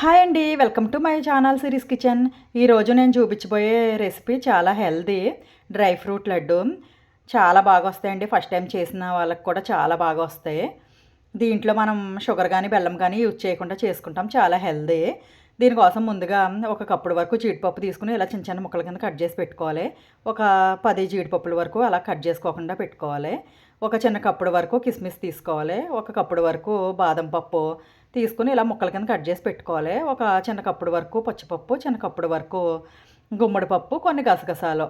Hi అండి welcome to my channel Siri's kitchen. ఈరోజు నేను చూపించబోయే రెసిపీ చాలా హెల్దీ డ్రై ఫ్రూట్ లడ్డు. చాలా బాగా వస్తాయండి. ఫస్ట్ టైం చేసిన వాళ్ళకి కూడా చాలా బాగా వస్తాయి. దీంట్లో మనం షుగర్ కానీ బెల్లం కానీ యూజ్ చేయకుండా చేసుకుంటాం. చాలా హెల్దీ. దీనికోసం ముందుగా ఒక కప్పుడు వరకు జీడిపప్పు తీసుకుని ఇలా చిన్న చిన్న ముక్కల కింద కట్ చేసి పెట్టుకోవాలి. ఒక పది జీడిపప్పుల వరకు అలా కట్ చేసుకోకుండా పెట్టుకోవాలి. ఒక చిన్న కప్పుడు వరకు కిస్మిస్ తీసుకోవాలి. ఒక కప్పుడు వరకు బాదం పప్పు తీసుకుని ఇలా ముక్కల కింద కట్ చేసి పెట్టుకోవాలి. ఒక చిన్న కప్పుడు వరకు పచ్చిపప్పు చిన్న కప్పుడు వరకు గుమ్మడి పప్పు కొన్ని గసగసాలు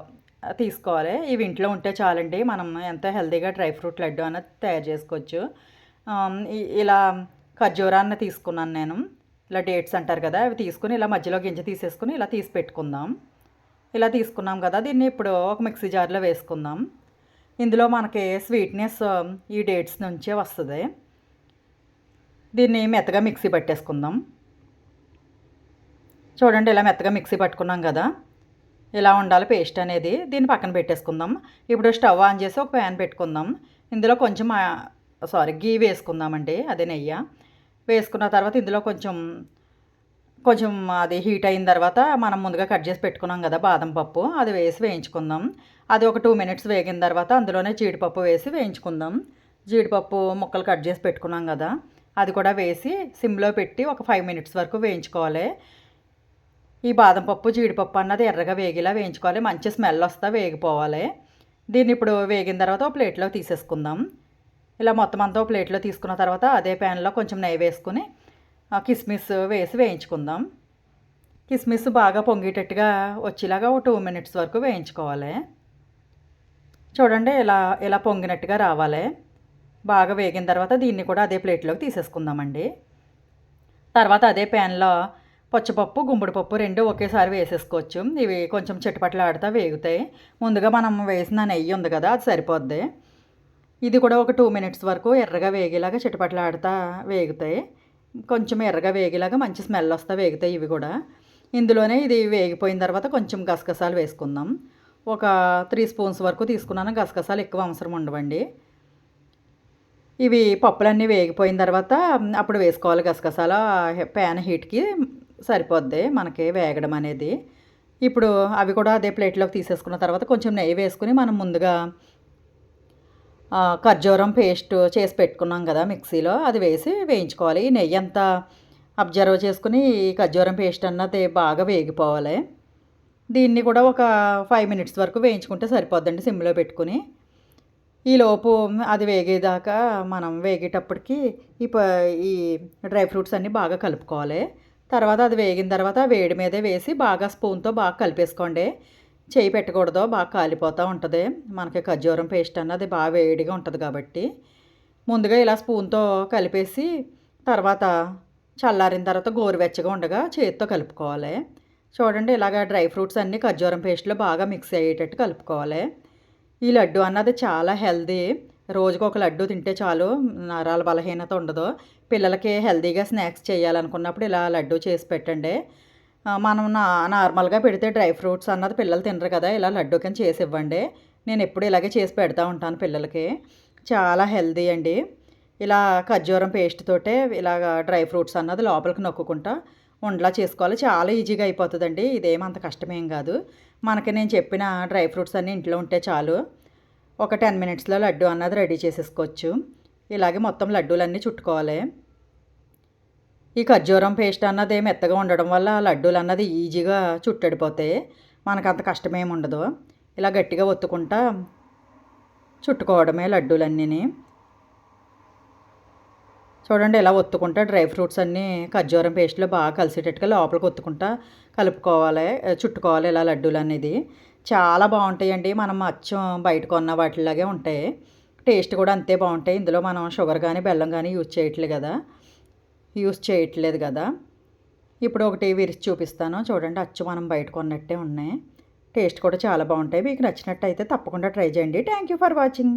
తీసుకోవాలి. ఇవి ఇంట్లో ఉంటే చాలండి. మనం ఎంతో హెల్తీగా డ్రై ఫ్రూట్ లడ్డు అనేది తయారు చేసుకోవచ్చు. ఇలా ఖర్జూరాన్ని తీసుకున్నాను నేను. ఇలా డేట్స్ అంటారు కదా అవి తీసుకుని ఇలా మధ్యలో గింజ తీసేసుకుని ఇలా తీసి పెట్టుకుందాం. ఇలా తీసుకున్నాం కదా దీన్ని ఇప్పుడు ఒక మిక్సీ జార్లో వేసుకుందాం. ఇందులో మనకి స్వీట్నెస్ um, ఈ డేట్స్ నుంచే వస్తుంది. దీన్ని మెత్తగా మిక్సీ పట్టేసుకుందాం. చూడండి ఇలా మెత్తగా మిక్సీ పట్టుకున్నాం కదా. ఇలా ఉండాలి పేస్ట్ అనేది. దీన్ని పక్కన పెట్టేసుకుందాం. ఇప్పుడు స్టవ్ ఆన్ చేసి ఒక ప్యాన్ పెట్టుకుందాం. ఇందులో కొంచెం uh, సారీ గీ వేసుకుందామండి అదే నెయ్యి. వేసుకున్న తర్వాత ఇందులో కొంచెం కొంచెం అది హీట్ అయిన తర్వాత మనం ముందుగా కట్ చేసి పెట్టుకున్నాం కదా బాదం పప్పు అది వేసి వేయించుకుందాం. అది ఒక టూ మినిట్స్ వేగిన తర్వాత అందులోనే జీడిపప్పు వేసి వేయించుకుందాం. జీడిపప్పు ముక్కలు కట్ చేసి పెట్టుకున్నాం కదా అది కూడా వేసి సిమ్లో పెట్టి ఒక ఫైవ్ మినిట్స్ వరకు వేయించుకోవాలి. ఈ బాదం పప్పు జీడిపప్పు అన్నది ఎర్రగా వేగేలా వేయించుకోవాలి. మంచి స్మెల్ వస్తా వేగిపోవాలి. దీన్ని ఇప్పుడు వేగిన తర్వాత ఒక ప్లేట్లో తీసేసుకుందాం. ఇలా మొత్తం అంతా ప్లేట్లో తీసుకున్న తర్వాత అదే ప్యాన్లో కొంచెం నెయ్యి వేసుకుని కిస్మిస్ వేసి వేయించుకుందాం. కిస్మిస్ బాగా పొంగేటట్టుగా వచ్చేలాగా ఒక టూ మినిట్స్ వరకు వేయించుకోవాలి. చూడండి ఇలా ఇలా పొంగినట్టుగా రావాలి. బాగా వేగిన తర్వాత దీన్ని కూడా అదే ప్లేట్లోకి తీసేసుకుందామండి. తర్వాత అదే ప్యాన్లో పచ్చిపప్పు గుమ్మడి పప్పు రెండు ఒకేసారి వేసేసుకోవచ్చు. ఇవి కొంచెం చిట్టుపట్లు ఆడుతూ వేగుతాయి. ముందుగా మనం వేసిన నెయ్యి ఉంది కదా అది సరిపోద్ది. ఇది కూడా ఒక టూ మినిట్స్ వరకు ఎర్రగా వేగేలాగా చిట్టుపట్లు ఆడుతూ వేగుతాయి. కొంచెం ఎర్రగా వేగేలాగా మంచి స్మెల్ వస్తా వేగుతాయి ఇవి కూడా. ఇందులోనే ఇది వేగిపోయిన తర్వాత కొంచెం గసగసాలు వేసుకుందాం. ఒక త్రీ స్పూన్స్ వరకు తీసుకున్నాను గసగసాలు ఎక్కువ అవసరం ఉండవండి. ఇవి పప్పులన్నీ వేగిపోయిన తర్వాత అప్పుడు వేసుకోవాలి గసగసాల. ప్యాన్ హీట్కి సరిపోద్ది మనకి వేగడం అనేది. ఇప్పుడు అవి కూడా అదే ప్లేట్లోకి తీసేసుకున్న తర్వాత కొంచెం నెయ్యి వేసుకుని మనం ముందుగా ఖర్జూరం పేస్ట్ చేసి పెట్టుకున్నాం కదా మిక్సీలో అది వేసి వేయించుకోవాలి. ఈ నెయ్యి అంతా అబ్జర్వ్ చేసుకుని ఈ ఖర్జూరం పేస్ట్ అన్నది బాగా వేగిపోవాలి. దీన్ని కూడా ఒక ఫైవ్ మినిట్స్ వరకు వేయించుకుంటే సరిపోద్దండి సిమ్లో పెట్టుకుని. ఈలోపు అది వేగేదాకా మనం వేగేటప్పటికి ఈ ప ఈ డ్రై ఫ్రూట్స్ అన్నీ బాగా కలుపుకోవాలి. తర్వాత అది వేగిన తర్వాత వేడి మీదే వేసి బాగా స్పూన్తో బాగా కలిపేసుకోండి. చేయి పెట్టకూడదు బాగా కాలిపోతూ ఉంటుంది. మనకి ఖర్జూరం పేస్ట్ అన్నది బాగా వేడిగా ఉంటుంది కాబట్టి. ముందుగా ఇలా స్పూన్తో కలిపేసి తర్వాత చల్లారిన తర్వాత గోరువెచ్చగా ఉండగా చేతితో కలుపుకోవాలి. చూడండి ఇలాగ డ్రై ఫ్రూట్స్ అన్నీ ఖర్జూరం పేస్ట్లో బాగా మిక్స్ అయ్యేటట్టు కలుపుకోవాలి. ఈ లడ్డు అన్నది చాలా హెల్దీ. రోజుకు ఒక లడ్డు తింటే చాలు నరాల బలహీనత ఉండదు. పిల్లలకి హెల్దీగా స్నాక్స్ చేయాలనుకున్నప్పుడు ఇలా లడ్డు చేసి పెట్టండి. మనం నా నార్మల్గా పెడితే డ్రై ఫ్రూట్స్ అన్నది పిల్లలు తినరు కదా ఇలా లడ్డు కింద చేసి ఇవ్వండి నేను ఎప్పుడు ఇలాగే చేసి పెడతా ఉంటాను పిల్లలకి. చాలా హెల్దీ అండి. ఇలా ఖర్జూరం పేస్ట్ తోటే ఇలాగ డ్రై ఫ్రూట్స్ అన్నది లోపలికి నొక్కుంటా ఉండలా చేసుకోవాలి. చాలా ఈజీగా అయిపోతుందండి. ఇదేం అంత కష్టమేం కాదు. మనకి నేను చెప్పిన డ్రై ఫ్రూట్స్ అన్నీ ఇంట్లో ఉంటే చాలు. ఒక టెన్ మినిట్స్లో లడ్డు అన్నది రెడీ చేసేసుకోవచ్చు. ఇలాగే మొత్తం లడ్డూలన్నీ చుట్టుకోవాలి. ఈ ఖర్జూరం పేస్ట్ అన్నది మెత్తగా ఉండడం వల్ల లడ్డూలు అన్నది ఈజీగా చుట్టడిపోతాయి మనకు అంత కష్టమేమి ఉండదు. ఇలా గట్టిగా ఒత్తుకుంటా చుట్టుకోవడమే లడ్డూలన్నీని. చూడండి ఇలా ఒత్తుకుంటా డ్రై ఫ్రూట్స్ అన్నీ ఖర్జూరం పేస్ట్లో బాగా కలిసేటట్టుగా లోపలికి ఒత్తుకుంటా కలుపుకోవాలి చుట్టుకోవాలి ఇలా లడ్డూలు అనేది చాలా బాగుంటాయండి మనం అచ్చం బయట కొన్న వాటిలాగే ఉంటాయి. టేస్ట్ కూడా అంతే బాగుంటాయి ఇందులో మనం షుగర్ కానీ బెల్లం కానీ యూజ్ చేయట్లేదు కదా. యూస్ చేయట్లేదు కదా. ఇప్పుడు ఒకటి విరిచి చూపిస్తాను. చూడండి అచ్చు మనం బయట కొన్నట్టే ఉన్నాయి. టేస్ట్ కూడా చాలా బాగుంటాయి. మీకు నచ్చినట్టయితే తప్పకుండా ట్రై చేయండి. Thank you for watching.